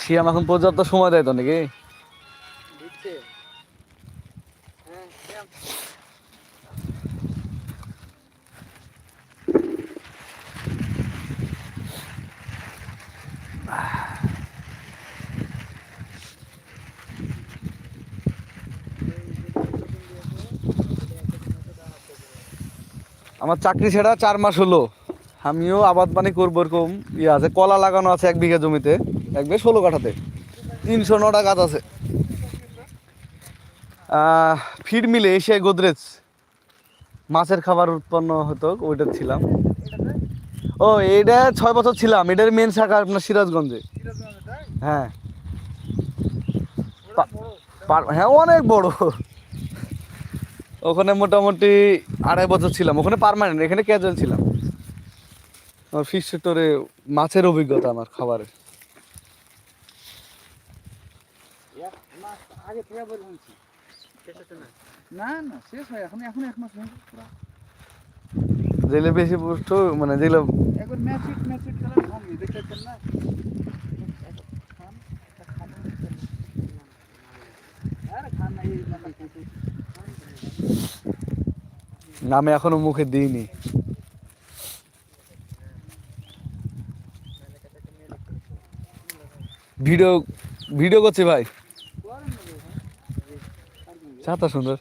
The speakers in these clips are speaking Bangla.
শিয়াম এখন পর্যাপ্ত সময় দেয় তো নাকি? আমার চাকরি ছেড়া চার মাস হলো। আমিও আবাদ পানি করব এরকম ইয়ে আছে কলা লাগানো আছে এক বিঘা জমিতে এক বিঘা ষোলো কাঠাতে। তিনশো নটা গাছ আছে। ফিড মিলে এশিয়া গোদরেজ। মাছের খাবার উৎপন্ন হতো ওইটা ছিলাম। ও এটা ছয় বছর ছিলাম। এটার মেন শাখা আপনার সিরাজগঞ্জে। হ্যাঁ। হ্যাঁ অনেক বড়। ওখানে মোটামুটি আড়াই বছর ছিলাম। ওখানে পার্মানেন্ট এখানে ক্যাজুয়াল ছিলাম। আমার ফিশ সেক্টরে মাছের অভিজ্ঞতা আমার খাবারের। যেগুলো বেশি পুষ্ট মানে যেগুলো খান খান আরে খান না এই না নামে এখনও মুখে দিইনি। ভিডিও ভিডিও করছি ভাই। চাতা সুন্দর।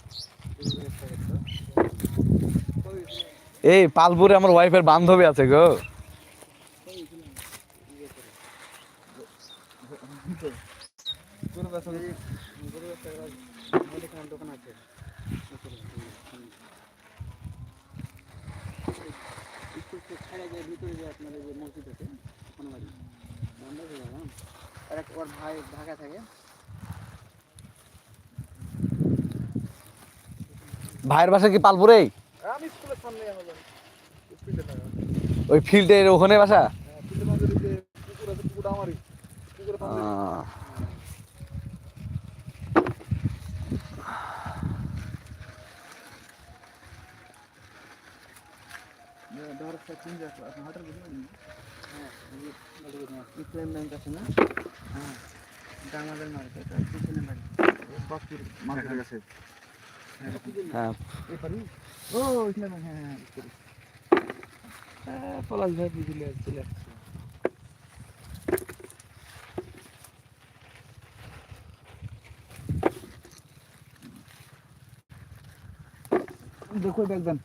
এই, পালপুরে আমার ওয়াইফের বান্ধবী আছে গো। দোকান আছে একটু একটু ছাড়া যায় ভিতরে যে আপনার যে মসজিদ আছে ওখানে বাড়ি। বন্ধ হয়ে হ্যাঁ? আর এক ওর ভাই ঢাকা থাকে। ভাইয়ের বাসা কি পালপুরে আমি স্কুলের সামনে হলো স্কুলে ওই ফিল্ডের ওখানে বাসা? স্কুলের মাঝে যে পুকুর আছে পুকুরটা আমারই। পুকুরের আপনি হাটের বুঝলেন হ্যাঁ ব্যাংক আছে না? হ্যাঁ। এটা আমাদের মার্কেট আর পিছনে বাড়ি। বাপুর মার্কেটের কাছে হ্যাঁ এই পারি ও ইসলাম ব্যাংক হ্যাঁ হ্যাঁ হ্যাঁ পলাশ ভাই বুঝলে চলে আসছে। দেখো দেখবেন।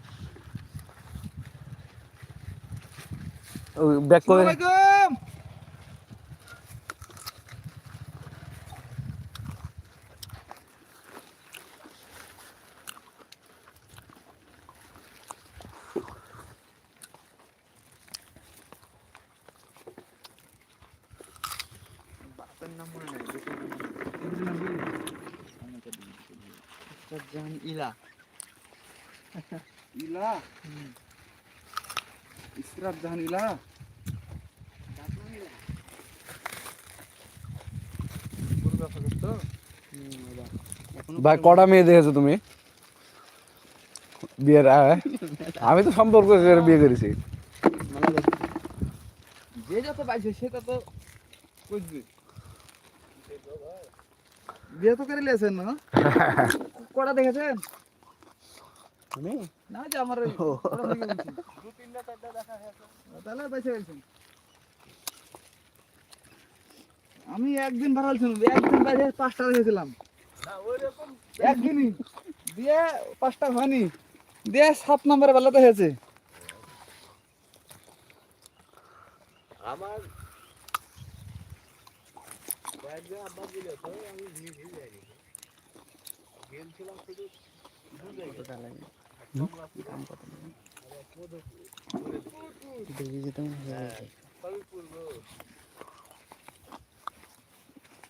ব্যাক করে মনে নাই জাহান ইলা ইলা ইসরাত জাহান ইলা গরু ব্যবসা করতো ভাই কটা মেয়ে দেখেছ তুমি? বিয়ের আমি তো সম্পর্ক করে বিয়ে করেছি। যে যত পাইছে সে তত বুঝবি। বিয়ে তো করে লিয়েছেন না? কটা দেখেছেন? আমি? না যে আমার ওই বড় ভাইকে বলছি। তাহলে পাইছে বলছেন। আমি একদিন ভাড়া ছিলাম একদিন বাইরে পাঁচটা রেখেছিলাম একদিনই। দিয়ে পাঁচটা হয়নি। দিয়ে সাত নম্বরে বেলাতে হয়েছে।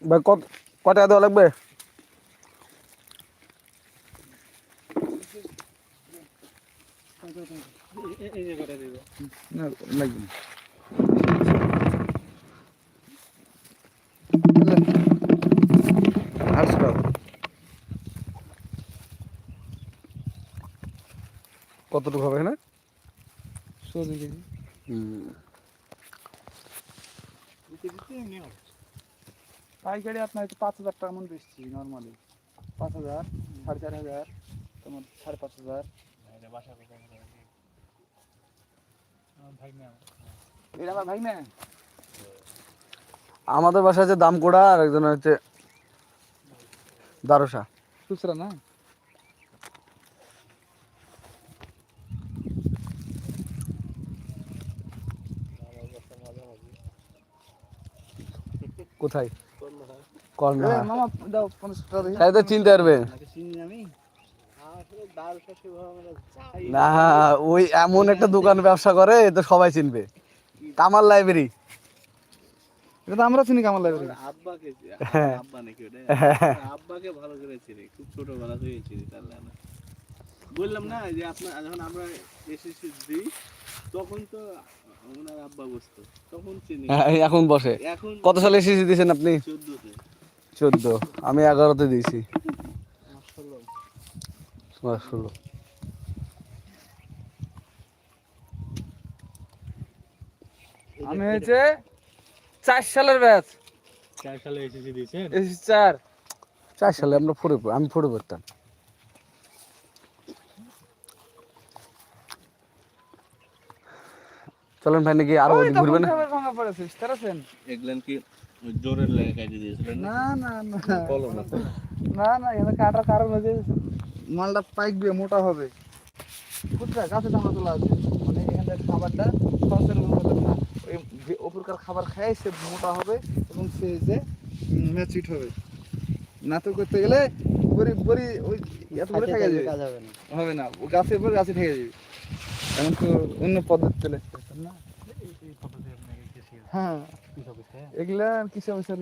ভাই কত কত দেওয়া লাগবে? লাগবে কতটুকু হবে না? হুম। পাইকারি আপনার হচ্ছে পাঁচ হাজার টাকা মন বেচছি নর্মালি পাঁচ হাজার সাড়ে চার হাজার তোমার সাড়ে পাঁচ হাজার। এটা আমার ভাই না আমাদের বাসায় যে দাম কোড়া আর একজন হচ্ছে দারোসা। খুচরা না? কোথায়? কর্না এ, মামা দাও পঞ্চাশ টাকা তাই তো চিনতে পারবে। না ওই এমন একটা দোকান ব্যবসা করে এ তো সবাই চিনবে। কামাল লাইব্রেরি। এটা তো আমরা চিনি কামাল লাইব্রেরি। আব্বাকে হ্যাঁ। আব্বা নাকি ওটা? আব্বাকে ভালো করে চিনি খুব ছোটবেলা থেকে চিনি তার না বললাম না যে আপনার যখন আমরা এসেছি দিই তখন তো ওনার আব্বা বসতো তখন চিনি। হ্যাঁ, এখন বসে। এখন কত সালে এসেছি দিয়েছেন আপনি? চোদ্দতে। চোদ্দ। আমি এগারোতে দিয়েছি। ষোলো আমি হয়েছে চার সালের ব্যাচ। চার সালে এসেছি দিয়েছেন? এসি চার চার সালে আমরা ফোরে আমি ফোরে পড়তাম। চলেন ভাই নাকি আরও ঘুরবেন? ভাঙা পড়েছে বুঝতে পারছেন? এগুলেন কি জোরের লেগে কাজে দিয়েছিলেন না? না না না। কলম না। না না এখানে কাটার কারণ হচ্ছে মালটা পাইকবে মোটা হবে। গাছে দানা তোলা আছে। মানে খাবারটা মতো না ওই ওপরকার খাবার খায় সে মোটা হবে এবং সে যে ম্যাচিট হবে। না তো করতে গেলে বড়ি বড়ি ওই এত বড়ি থেকে যাবে। হবে না। ও গাছের উপর গাছে থেকে যাবে। এমন তো অন্য পদ্ধতি চলে না হ্যাঁ। এগুলা কিসে অবস্থার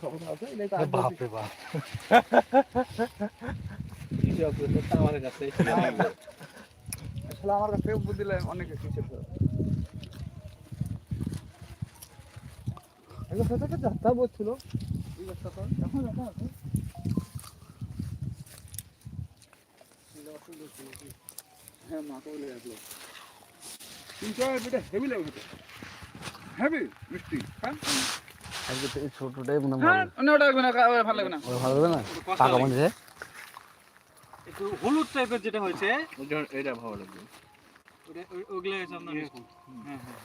খবর আছে এটা তো আগে আমার কাছে আসলে আমার কাছে বুদ্ধি লাগে অনেক কিছু এগুলো সাথে সাথে যাত্রা বলছিল এই গাছটা তো এখন এখন আছে। হ্যাঁ মা বলে আসলো কিন্তু এটা হেভি লাগবে হেভি মিষ্টি। হ্যাঁ? আজকে তো এই ছোটটাই মনে হয় হ্যাঁ ভালো। ওটা লাগবে না ভালো লাগবে না। ওটা ভালো হবে না? পাকা মানে একটু হলুদ টাইপের যেটা হয়েছে। এটা ভালো লাগবে। ওই- ওগুলো হয়েছে আপনার। হ্যাঁ হ্যাঁ।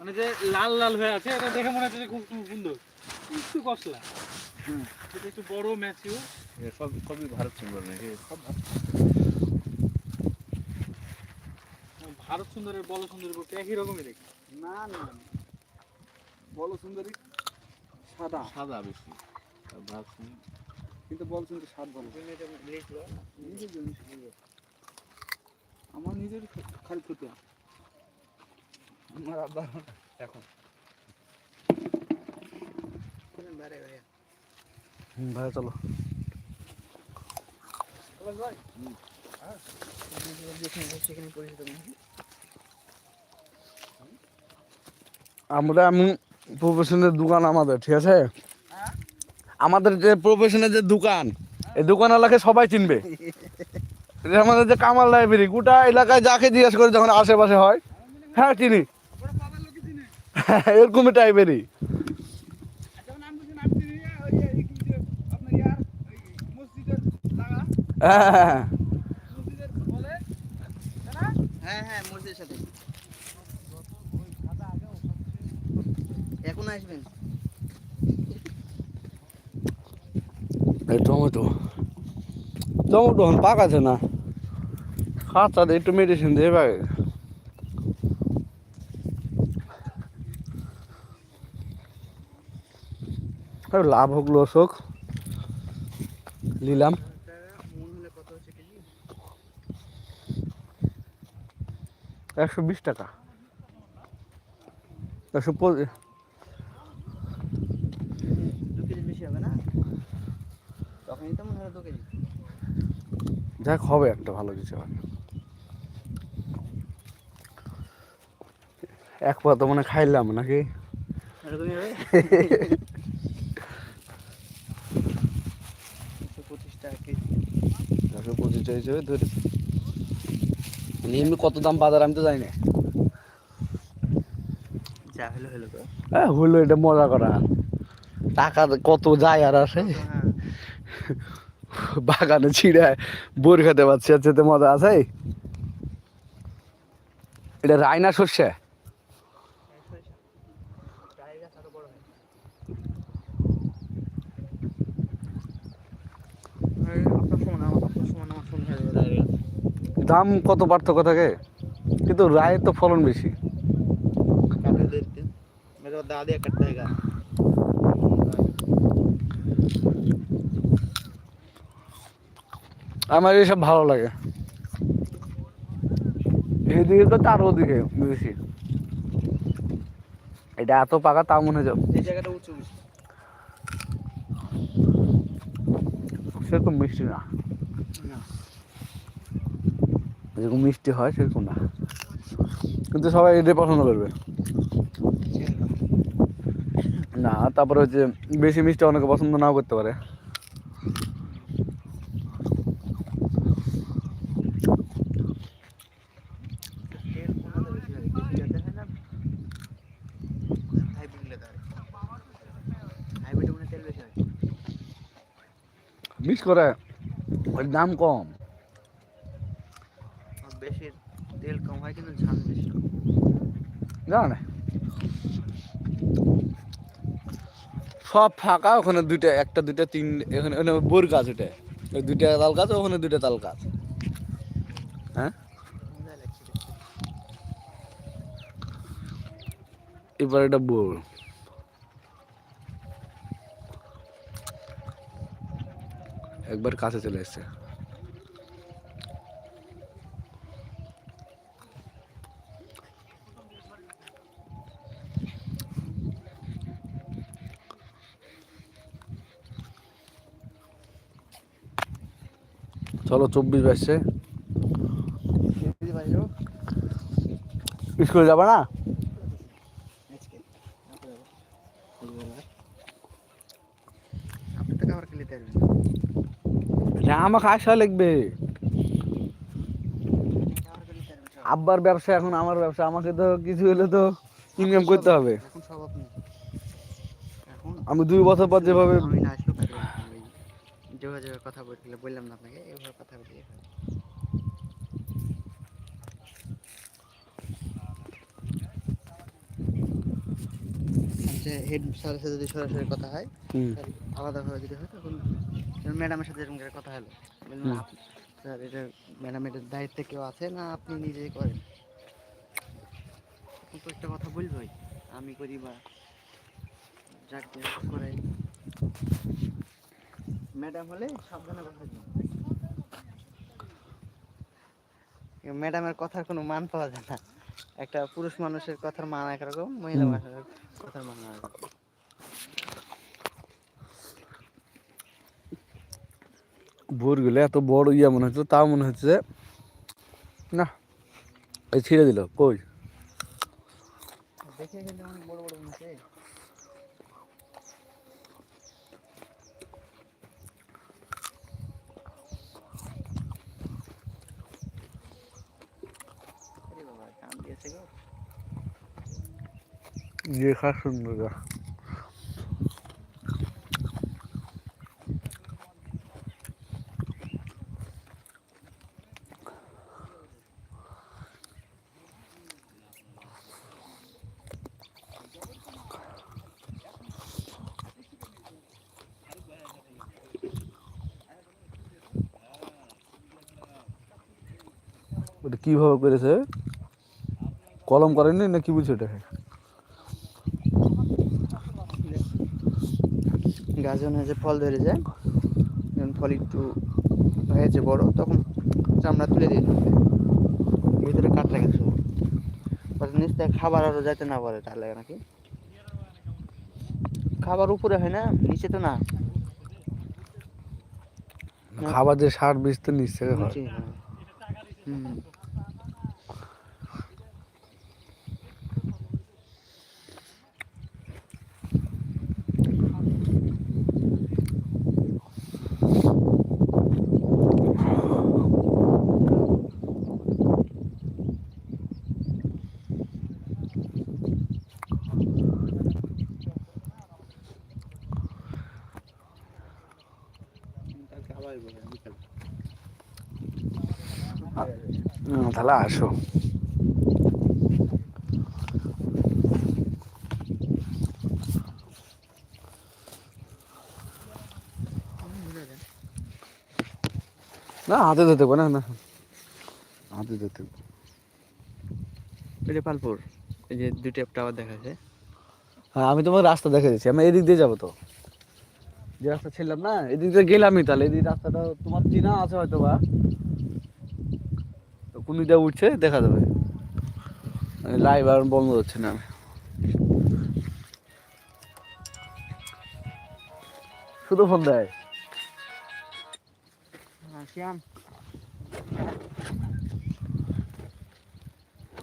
মানে যে লাল লাল হয়ে আছে এটা দেখে মনে হচ্ছে যে খুব সুন্দর। একটু কসলা হুম। এটা একটু বড় ম্যাচিও সব সবই ভারত সুন্দর নাকি? সব ভারত সুন্দরের বল সুন্দরের পক্ষে একই রকমই দেখি। না না। বলো সুন্দরী সাদা। সাদা বেশি কিন্তু বল সুন্দর আমার নিজের খালি ক্ষতি। আমার আব্বার এখন ভাই? চলো আমরা আমি প্রফেশনের দোকান আমাদের, ঠিক আছে? আমাদের যে প্রফেশনের যে দোকান, এই দোকান এলাকায় সবাই চিনবে। আমাদের যে কামাল লাইব্রেরি, গোটা এলাকায় যাকে জিজ্ঞেস করে যখন আশেপাশে হয় হ্যাঁ চিনি। এরকমই টাইপেরই। যেমন আমি বুঝি নাম চিনি ওই যে এই কি যে আপনার ইয়ার ওই মসজিদের লাগা হ্যাঁ হ্যাঁ, হ্যাঁ মসজিদের বলে হ্যাঁ হ্যাঁ মসজিদের সাথে এখন আসবেন এই টমেটো টমেটো এখন পাকাছে না। খাতা দিয়ে একটু মেডিসিন দিয়ে পাকে। লাভ হোক লস হোক নিলাম। একশো বিশ টাকা। একশো পঁচিশ দু কেজি বেশি হবে না তখনই তো মনে হয় দু কেজি যাক হবে একটা ভালো কিছু হবে এক পা তো মানে খাইলাম নাকি? একশো পঁচিশ টাকা হিসেবে এমনি কত দাম বাজার আমি তো জানি না। যা হলো হলো হ্যাঁ হলো এটা মজা করা। টাকা কত যায় আর আসে? হ্যাঁ। বাগানে ছিঁড়ে বোর খেতে পারছি, আর যেতে মজা আছে? এটা রায়না সর্ষে? দাম কত পার্থক্য থাকে? কিন্তু রায়ের তো ফলন বেশি। দাদা একটা আমার এসব ভালো লাগে। এদিকে তো তার ওদিকে বেশি। এটা এত পাকা তা মনে এই জায়গাটা উঁচু সেরকম মিষ্টি না। না। যেরকম মিষ্টি হয় সেরকম না। কিন্তু সবাই এটাই পছন্দ করবে। না তারপরে হচ্ছে বেশি মিষ্টি অনেকে পছন্দ নাও করতে পারে তেল কোনটা বেশি হয় বেশি যাতে হয় না হাইব্রিড লেদার হাইব্রিড মানে তেল বেশি হয় মিক্স করে ওর দাম কম। বেশি তেল কম হয় কিন্তু ঝাল বেশি জানো সব ফাঁকা ওখানে দুইটা একটা দুইটা তিন এখানে ওখানে বোর গাছ ওটা ওই দুইটা তাল গাছ ওখানে দুইটা তাল গাছ। হ্যাঁ? এবার এটা বোর। একবার কাছে চলে এসছে চলো চব্বিশ বাজছে দিদি বাড়ি যাব স্কুলে যাবে না আজকে রাতে যাব সন্ধ্যাবেলা। আপনি তো খাবার খেলে পারবেন হ্যাঁ আমাকে আসা লাগবে। আব্বার ব্যবসা এখন আমার ব্যবসা আমাকে তো কিছু হলে তো ইনকাম করতে হবে আমি দুই বছর পর যেভাবে যোগাযোগের কথা বলছিল বললাম না আপনাকে এভাবে কথা বলি এখন। হেড স্যারের সাথে যদি সরাসরি কথা হয় আলাদাভাবে যদি হয় তখন ম্যাডামের সাথে এরকম কথা হলো। স্যার এটা ম্যাডাম এটার দায়িত্বে কেউ আছে না আপনি নিজেই করেন? তো একটা কথা বলবোই আমি করি বা যাক করে। ম্যাডাম হলে সাবধানে কথা ম্যাডামের কথার কোনো মান পাওয়া যায় না। একটা পুরুষ মানুষের কথার মান একরকম মহিলা মানুষের কথার মান একরকম ভোর গেলে এত বড় ইয়া মনে হচ্ছে তাও মনে হচ্ছে যে, না এই ছিঁড়ে দিল কই? দেখে কিন্তু অনেক বড় বড় মনে আরে বাবা কান দিয়েছে গো যে খা সুন্দর গা। ওটা কীভাবে করেছে? কলম করেনি না কি বলছে এটা? গাছ যখন হয়েছে ফল ধরে যায় যখন ফল একটু হয়েছে বড় তখন চামড়া তুলে দিয়ে ভিতরে রাখে শুধু নিচ থেকে খাবার আরও যাইতে না পারে তার লাগে নাকি? খাবার উপরে হয় না নিচে তো না। খাবার যে সার বীজ তো হয়। নিচেই হয়। হুম। তাহলে আসো। না হাতে ধরতে না না। হাতে ধরতে। এটা পালপুর এই যে দুটো টাওয়ার দেখা যাচ্ছে হ্যাঁ আমি তোমার রাস্তা দেখে দিচ্ছি আমি এদিক দিয়ে যাব তো। যে রাস্তা ছিলাম না এদিক দিয়ে গেলামই তাহলে এদিক রাস্তাটা তোমার চিনা আছে হয়তো বা কোন উঠছে, দেখা যাবে। লাইভ আর বন্ধ হচ্ছে না। শুধু ফোন দেয়। শ্যাম।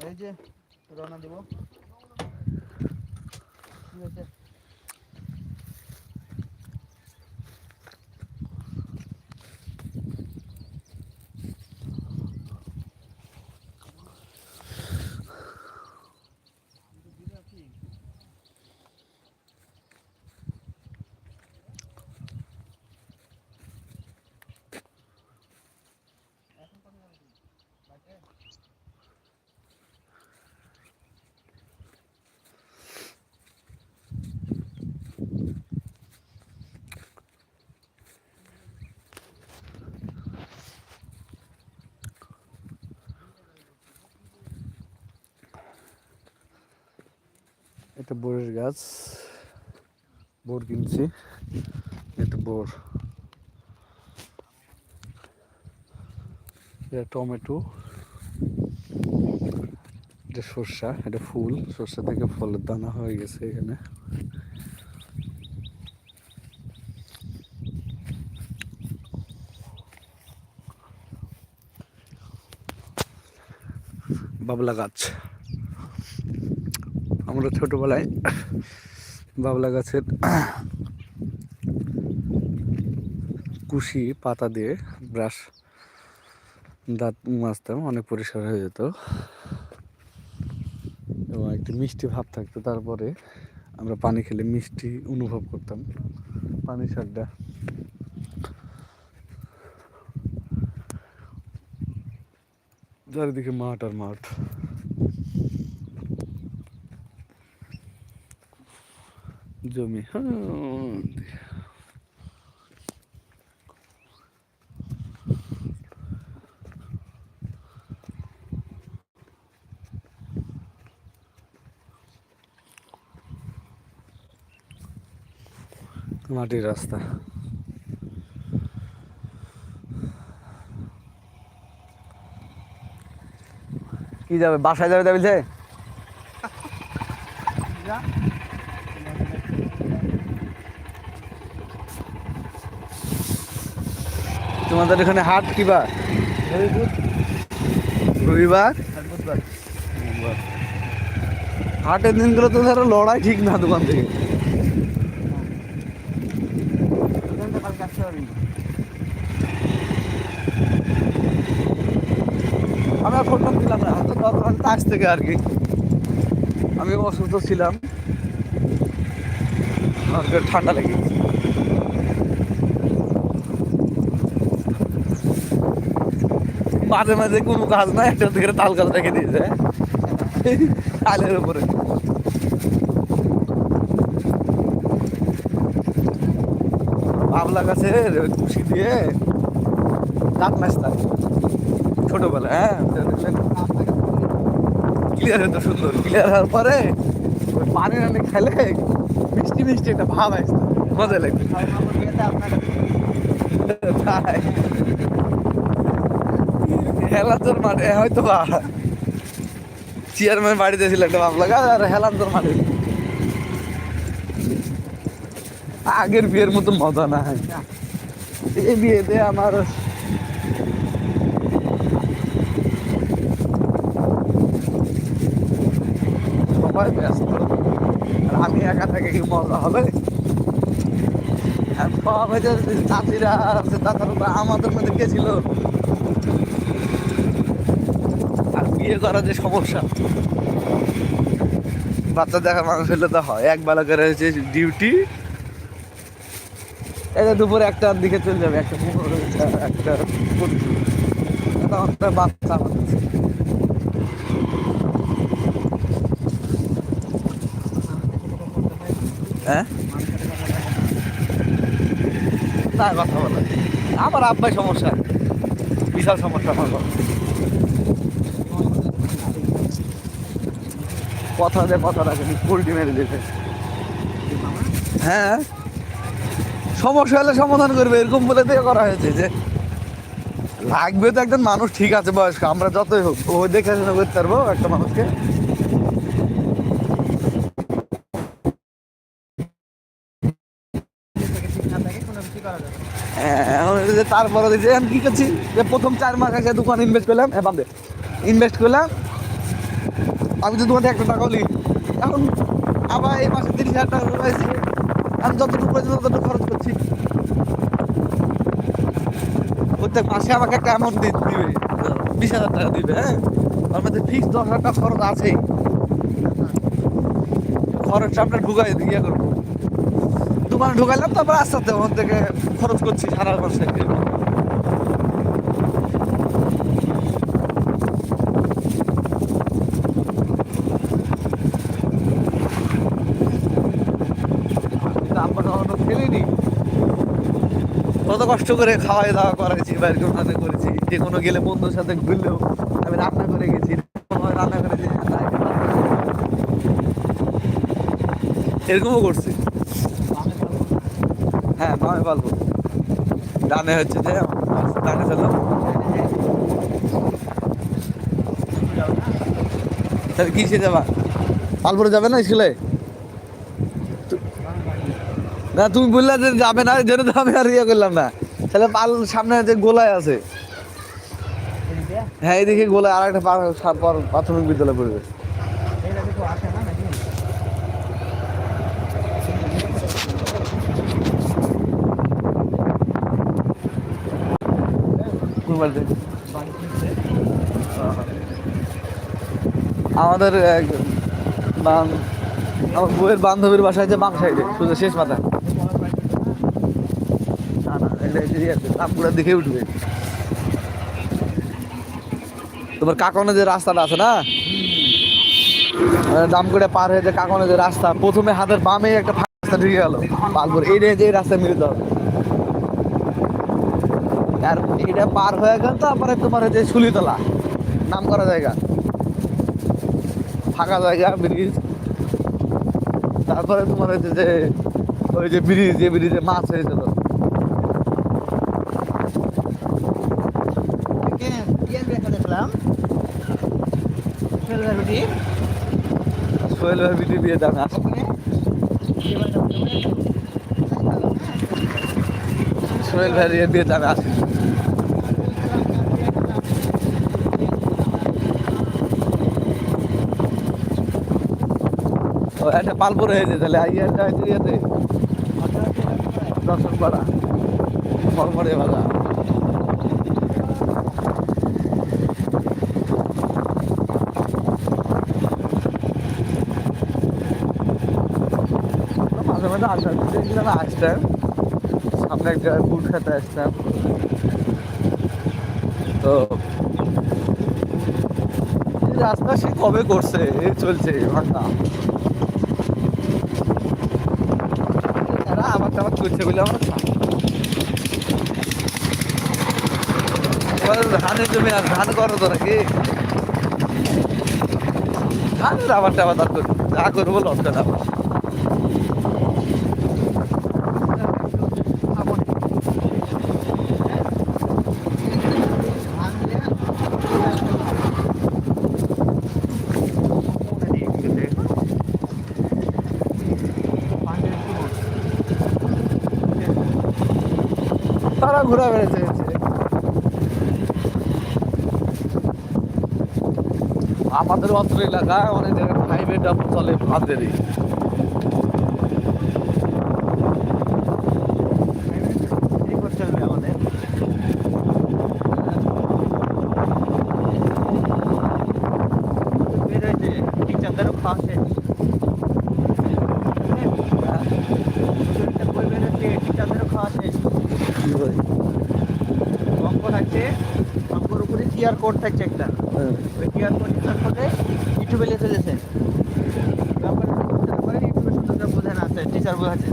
এই যে, রওনা দিব। ঠিক আছে। এটা বোরের গাছ বোর কিনছি এটা বোর এটা টমেটো এটা সর্ষা এটা ফুল সর্ষা থেকে ফলের দানা হয়ে গেছে এখানে। বাবলা গাছ। আমরা ছোটবেলায় বাবলা গাছের কুশি পাতা দিয়ে ব্রাশ দাঁত মাজতাম, অনেক পরিষ্কার হয়ে যেত। এবং একটি মিষ্টি ভাব থাকতো। তারপরে আমরা পানি খেলে মিষ্টি অনুভব করতাম। পানির স্বাদটা চারিদিকে মাঠ আর মাঠ। জমি। মাটির রাস্তা। কি যাবে? বাসায় যাবে বলছে? তোমাদের এখানে হাট কি বার? রবিবার? হাটের দিনগুলো তো ধরো লড়াই ঠিক না দোকান থেকে আমি আর ফোন টোন দিলাম না হয়তো গতকাল কাছ থেকে আর কি। আমি অসুস্থ ছিলাম। ঠান্ডা লেগে মাঝে মাঝে কোনো কাজ নাই একটা দিকে তাল গাছ রেখে দিয়েছে। তালের উপরে। বাবলা গাছের কুশি দিয়ে দাঁত মাছতাম ছোটবেলা হ্যাঁ ক্লিয়ার হতো সুন্দর। ক্লিয়ার হওয়ার পরে পানি রানি খেলে মিষ্টি মিষ্টি একটা ভাব আসতো। মজা লাগবে তাই হেলান্তর মাঠে হয়তো বা। চেয়ারম্যান বাড়িতে ছিল একটা লাগা, আর হেলান্তর মাঠে। আগের বিয়ের মতো মজা না এই বিয়েতে আমার সবাই ব্যস্ত। আর আমি একা থেকে কি মজা হবে? সব হয়েছে চাচিরা আছে তাছাড়া আমাদের মধ্যে কে ছিল আর বিয়ে করা যে সমস্যা। বাচ্চা দেখা মানুষ হলে তো হয়, এক বেলা করে হচ্ছে ডিউটি যে দুপুরে একটার দিকে চলে যাবে, একটা একটা একটা বাচ্চা। কাছে। হ্যাঁ? না, কথা বলা। আমার আব্বাই সমস্যা। বিশাল সমস্যা আমার কথা দিয়ে কথা রাখেনি পোল্ট্রি মেরে দিতে হ্যাঁ? সমস্যা হলে সমাধান করবে এরকম বলে দিয়ে করা হয়েছে যে লাগবে তো একজন মানুষ ঠিক আছে বয়স্ক আমরা যতই হোক ও দেখে করতে পারব একটা মানুষকে। হ্যাঁ, তারপরে দেখছি এখন কি করছি? যে প্রথম চার মাস আগে দোকান ইনভেস্ট করলাম হ্যাঁ বাদে ইনভেস্ট করলাম। আমি তো তোমাদের একটা টাকা এখন আবার এই মাসে তিরিশ হাজার টাকা পাইছি আমি যতটুকু পর্যন্ত ততটুকু খরচ করছি। প্রত্যেক মাসে আমাকে একটা অ্যামাউন্ট দিবে। বিশ হাজার টাকা দিবে হ্যাঁ? মধ্যে ফিক্স দশ হাজার টাকা খরচ আছেই খরচটা আমরা ঢুকাই ইয়ে করব। দোকানে ঢুকাইলাম, তারপর আস্তে আস্তে ওখান থেকে খরচ করছি সারা মাসে কিন্তু আমরা কখনো খেলিনি কত কষ্ট করে খাওয়াই দাওয়া করেছি বা এরকম ভাবে করেছি। যে কোনো গেলে বন্ধুর সাথে ঘুরলেও আমি রান্না করে গেছি। রান্না করেছি এরকমও করছি। হ্যাঁ মামে পালবো। ডানে হচ্ছে যে, ডানে চলো তাহলে কিসে যাবা? পালপুরে যাবে না স্কুলে? না, তুমি বললে যে যাবে না জন্য তো আমি আর ইয়ে করলাম না। তাহলে পাল সামনে যে গোলায় আছে। হ্যাঁ এইদিকে গোলায় আর একটা প্রাথমিক বিদ্যালয় পড়বে। আমাদের আমার বান্ধবীর বাসায় যে বাম শুধু শেষ মাথা। উঠবে তোমার কাকনে যে রাস্তাটা আছে না? দামকুড়ে পার হয়ে যে কাকনে যে রাস্তা, প্রথমে হাতের বামে একটা ফাঁকা রাস্তা ঢুকে গেল, পালপুর। এই যে রাস্তায় মিলতে হবে। আর এটা পার হয়ে গেল, তারপরে তোমার হচ্ছে সুলিতলা নাম করা জায়গা। ফাঁকা জায়গা, ব্রিজ। তারপরে তোমার হচ্ছে যে ওই যে ব্রিজ, যে ব্রিজে মাছ হয়েছিল। সোহেল ভাই বিটি বিয়ে দাম সোহেল ভাই বিয়ে দাম আসে ও একটা পালপুর হয়েছে তাহলে। ইয়েতে দর্শন পাড়া মরমরে বাজা আসতাম সামনে একটা আসতাম। তো রাস্তা সে কবে করছে এই চলছে ভাঙা আমার করছে বলে আমার ধানের জমি আর ধান করো তো নাকি? ধানের টাবার তার যা করব লটকা তারা ঘোরা বেড়েছে আমাদের অত্র এলাকায় অনেক জায়গায় প্রাইভেট চলে ভাতেরই খাওয়া শেষ থাকছে আমার উপরে কিউআর কোড থাকছে একটা। হ্যাঁ। ওই কিউআর কোড স্ক্যান করলে ইউটিউবে লিখে চলেছে তারপরে ইউটিউবে সুন্দর আছে। টিচার বোঝাচ্ছে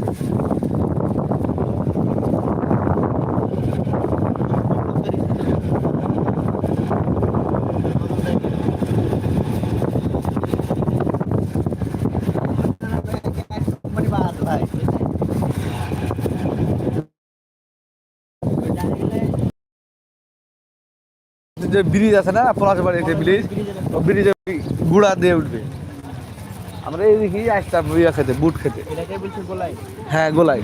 কোম্পানি বাদ ভাই যে ব্রিজ আছে না পলাশবাড়ির যে ব্রিজ ও ব্রিজে গুড়া দিয়ে উঠবে। আমরা এইদিকেই আসতাম ইয়া খেতে বুট খেতে। এটাকে বলছে গোলাই। হ্যাঁ গোলাই।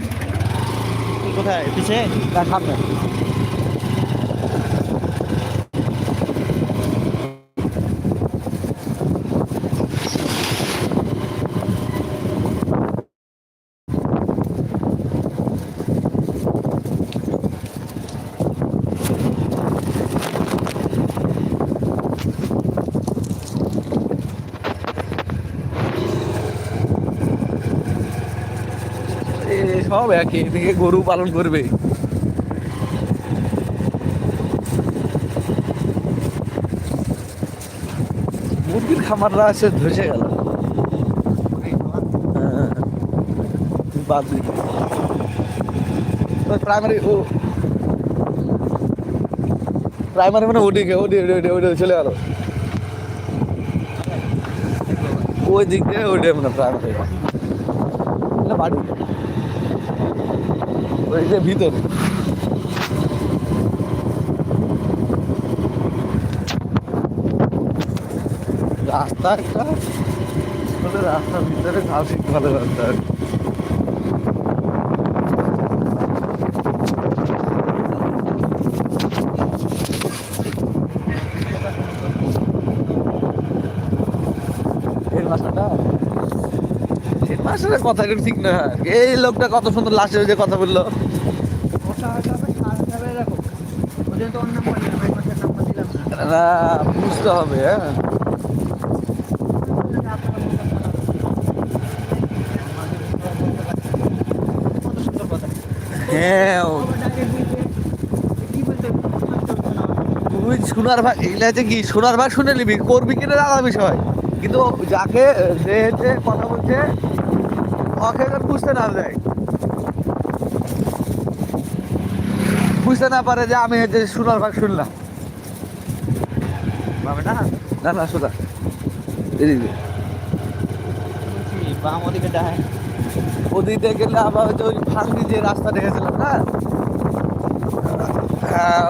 কোথায়? পিছে? তার সামনে এ সব একই এদিকে গরু পালন করবে। মুরগির খামাররা আছে ধসে গেল। প্রাইমারি ও প্রাইমারি মানে ওদিকে ওদিকে ওদিকে ওদিকে চলে গেল। ওই দিক দিয়ে ওইটা মানে প্রাইমারি বাড়ি। ওই যে ভিতরে। রাস্তা একটা রাস্তার ভিতরে ঘাস ভালো রাস্তা এই কথা ঠিক না। এই লোকটা কত সুন্দর লাস্টে যে কথা বলল। না, বুঝতে হবে হ্যাঁ। হ্যাঁ সোনার ভাগ এগুলা হচ্ছে কি সোনার ভাগ শুনে নিবি? করবি কিনা আলাদা বিষয় কিন্তু যাকে যে হচ্ছে কথা বলছে ওকে বুঝতে না যায় বুঝতে না পারে যে আমি হচ্ছে সোনার ভাগ শুনলাম। পাবে না? না না সোনা এদিকে বাম ওদিকে ডায় ওদিকে গেলে আবার হচ্ছে ওই ভাঙ্গি যে রাস্তা দেখেছিলাম না? হ্যাঁ,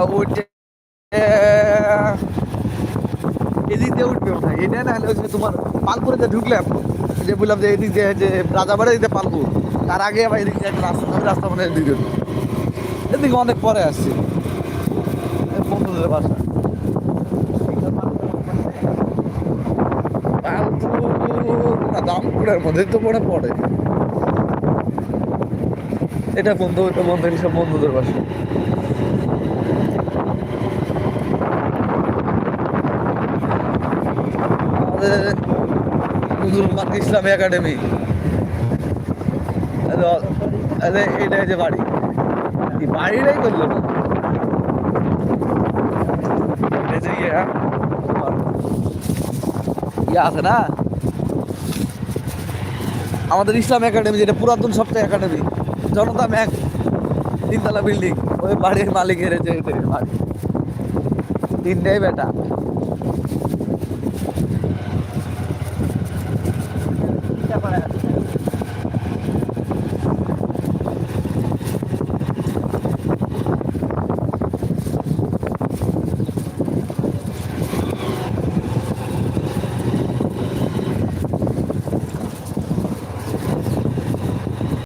এদিক দিয়ে উঠবে ওঠা এটা না হলে তোমার পালপুরে যে ঢুকলাম যে বললাম যে এদিক দিয়ে যে রাজাবাড়ি দিতে পালপুর তার আগে আবার এদিক দিয়ে একটা রাস্তা আমি রাস্তা মানে এদিকে এদিকে অনেক পরে আসছি। বন্ধুদের বাসা। দামপুরের মধ্যে তো মনে পড়ে। এটা বন্ধু এটা বন্ধু সব বন্ধুদের বাসা আমাদের মার্ক ইসলামী একাডেমি। এটা যে বাড়ি। বাড়িটাই করল না। ইয়ে হ্যাঁ? ইয়ে আছে না? আমাদের ইসলাম একাডেমি, যেটা পুরাতন সপ্তাহ একাডেমি। জনতা ম্যাক, তিনতলা বিল্ডিং। ওই বাড়ির যে এদের বাড়ি। তিনটাই বেটা।